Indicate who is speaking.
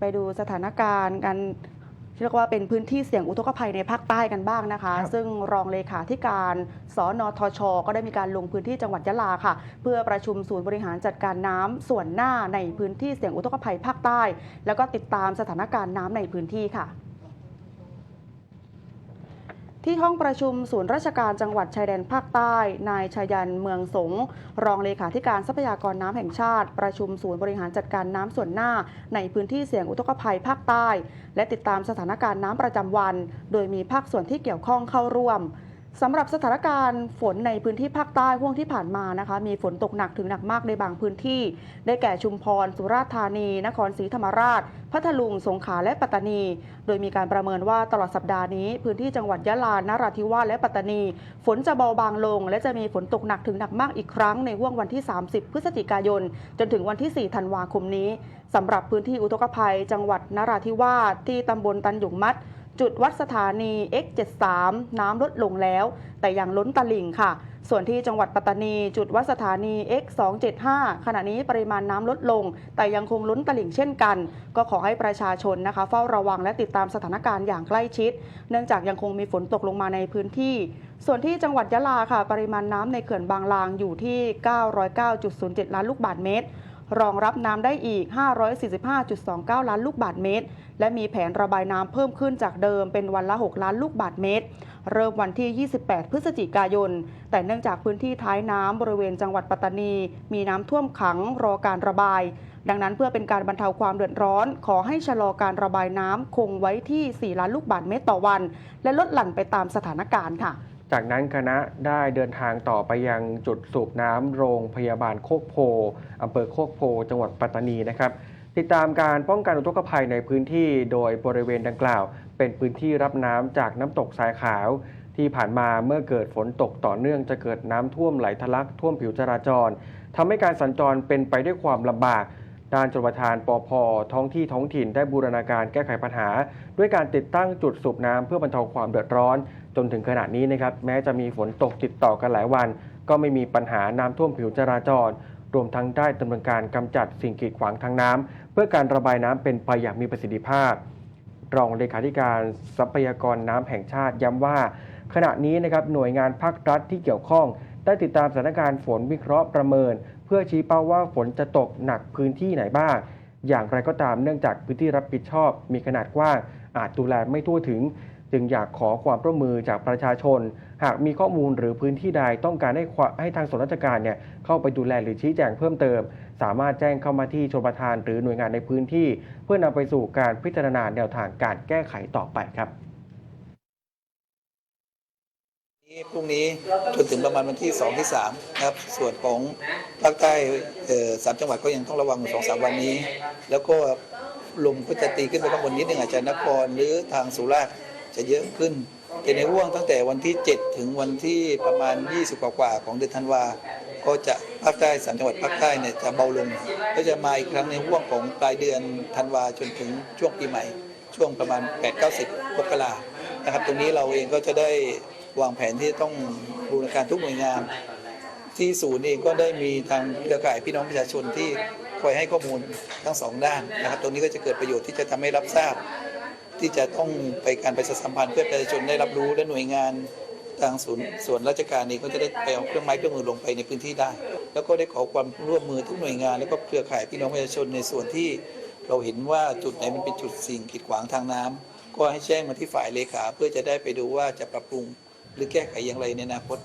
Speaker 1: ไปดูสถานการณ์กันเรียกว่าเป็นพื้นที่เสี่ยงอุทกภัยในภาคใต้กันบ้างนะคะ
Speaker 2: ครับ
Speaker 1: ซึ่งรองเลขาธิการสนทช ก็ได้มีการลงพื้นที่จังหวัดยะลาค่ะ เพื่อประชุมศูนย์บริหารจัดการน้ำส่วนหน้าในพื้นที่เสี่ยงอุทกภัยภาคใต้ แล้วก็ติดตามสถานการณ์น้ำในพื้นที่ค่ะ ที่ห้องประชุมศูนย์ราชการจังหวัดชายแดนภาคใต้ นายชายันเมืองสง รองเลขาธิการทรัพยากรน้ำแห่งชาติ ประชุมศูนย์บริหารจัดการน้ำส่วนหน้า ในพื้นที่เสี่ยงอุทกภัยภาคใต้ และติดตามสถานการณ์น้ำประจำวัน โดยมีภาคส่วนที่เกี่ยวข้องเข้าร่วม สำหรับสถานการณ์ฝนในพื้นที่ภาคใต้ห่วงที่ผ่านมานะคะ มีฝนตกหนักถึงหนักมากในบางพื้นที่ ได้แก่ชุมพร สุราษฎร์ธานี นครศรีธรรมราช พัทลุง สงขลาและปัตตานี โดยมีการประเมินว่าตลอดสัปดาห์นี้ พื้นที่จังหวัดยะลานราธิวาสและปัตตานี ฝนจะเบาบางลง และจะมีฝนตกหนักถึงหนักมากอีกครั้งในห่วงวันที่ 30 พฤศจิกายน จนถึงวันที่ 4 ธันวาคมนี้สำหรับพื้นที่อุทกภัย จังหวัดนราธิวาสที่ตำบลตันหยงมัด จุดวัดสถานี X73 น้ำลดลงแล้ว แต่ยังล้นตลิ่งค่ะ ส่วนที่จังหวัดปัตตานี จุดวัดสถานี X275 ขณะนี้ปริมาณน้ำลดลง แต่ยังคงล้นตลิ่งเช่นกัน ก็ขอให้ประชาชนนะคะ เฝ้าระวังและติดตามสถานการณ์อย่างใกล้ชิด เนื่องจากยังคงมีฝนตกลงมาในพื้นที่ ส่วนที่จังหวัดยะลาค่ะ ปริมาณน้ำในเขื่อนบางลางอยู่ที่ 909.07 ล้านลูกบาศก์เมตร รองรับน้ำได้อีก 545.29 ล้านลูกบาศก์เมตร และมีแผนระบายน้ำเพิ่มขึ้นจากเดิมเป็นวันละ 6 ล้านลูกบาศก์เมตร เริ่มวันที่ 28 พฤศจิกายน แต่เนื่องจากพื้นที่ท้ายน้ำบริเวณจังหวัดปัตตานี มีน้ำท่วมขังรอการระบาย ดังนั้นเพื่อเป็นการบรรเทาความเดือดร้อน ขอให้ชะลอการระบายน้ำคงไว้ที่ 4 ล้านลูกบาศก์เมตรต่อวัน และลดหลั่นไปตามสถานการณ์ค่ะ
Speaker 2: จากนั้นคณะได้เดินทางต่อไปยังจุดสูบน้ำโรงพยาบาลโคกโพอำเภอโคกโพ จังหวัดปัตตานีนะครับ ติดตามการป้องกันอุทกภัยในพื้นที่โดยบริเวณดังกล่าว เป็นพื้นที่รับน้ำจากน้ำตกสายขาว ที่ผ่านมาเมื่อเกิดฝนตกต่อเนื่องจะเกิดน้ำท่วมไหลทะลักท่วมผิวจราจรทำให้การสัญจรเป็นไปด้วยความลำบาก ด้านชลประทานปอพท้องที่ท้องถิ่นได้บูรณาการแก้ไขปัญหา ด้วยการติดตั้งจุดสูบน้ำเพื่อบรรเทาความเดือดร้อน จนถึงขณะนี้นะครับแม้จะมีฝนตกติดต่อกันหลายวัน ก็ไม่มีปัญหาน้ำท่วมผิวจราจร รวมทั้งได้ดำเนินการกำจัดสิ่งกีดขวางทางน้ำเพื่อการระบายน้ำเป็นไปอย่างมีประสิทธิภาพ รองเลขาธิการทรัพยากรน้ำแห่งชาติย้ำว่า ขณะนี้นะครับหน่วยงานภาครัฐที่เกี่ยวข้อง ได้ติดตามสถานการณ์ฝนวิเคราะห์ประเมิน เพื่อชี้เป้าว่าฝนจะตกหนักพื้นที่ไหนบ้าง อย่างไรก็ตามเนื่องจากพื้นที่รับผิดชอบ มีขนาดกว้าง อาจดูแลไม่ทั่วถึง จึงอยากขอความร่วมมือจากประชาชน หากมีข้อมูลหรือพื้นที่ใดต้องการให้ให้ทางส่วนราชการเนี่ยเข้าไปดูแลหรือชี้แจงเพิ่มเติม สามารถแจ้งเข้ามาที่ชลประทานหรือหน่วยงานในพื้นที่ เพื่อนำไปสู่การพิจารณาแนวทางการแก้ไขต่อไปครับ
Speaker 3: พรุ่งนี้จนถึงประมาณวันที่ 2 ที่ 3 นะครับ ส่วนของภาคใต้สามจังหวัดก็ยังต้องระวังสองสามวันนี้ แล้วก็ลมก็จะตีขึ้นไปข้างบนนิดหนึ่งอาจจะนครหรือทางสุราษฎร์จะเยอะขึ้นแต่ในห่วงตั้งแต่วันที่ 7 ถึงวันที่ประมาณ 20 กว่าๆของเดือนธันวา ก็จะภาคใต้สามจังหวัดภาคใต้เนี่ยจะเบาลง ก็จะมาอีกครั้งในห่วงของปลายเดือนธันวาจนถึงช่วงปีใหม่ ช่วงประมาณ 8-90มกรานะครับ ตรงนี้เราเองก็จะได้ วางแผนที่ต้องบูรณาการทุกหน่วยงาน ที่ศูนย์เองก็ได้มีทางเครือข่ายพี่น้องประชาชนที่คอยให้ข้อมูลทั้งสองด้านนะครับตรงนี้ก็จะเกิดประโยชน์ที่จะทำให้รับทราบ ที่จะต้องไปการประชาสัมพันธ์เพื่อประชาชนได้รับรู้และหน่วยงานทางศูนย์ส่วนราชการเองก็จะได้ไปเอาเครื่องไม้เครื่องมือลงไปในพื้นที่ได้ แล้วก็ได้ขอความร่วมมือทุกหน่วยงาน แล้วก็เครือข่ายพี่น้องประชาชนในส่วนที่เราเห็นว่าจุดไหนมันเป็นจุดสิ่งกีดขวางทางน้ำก็ให้แจ้งมาที่ฝ่ายเลขาเพื่อจะได้ไปดูว่าจะปรับปรุง รือแก้ไขอย่างไรในอนาคต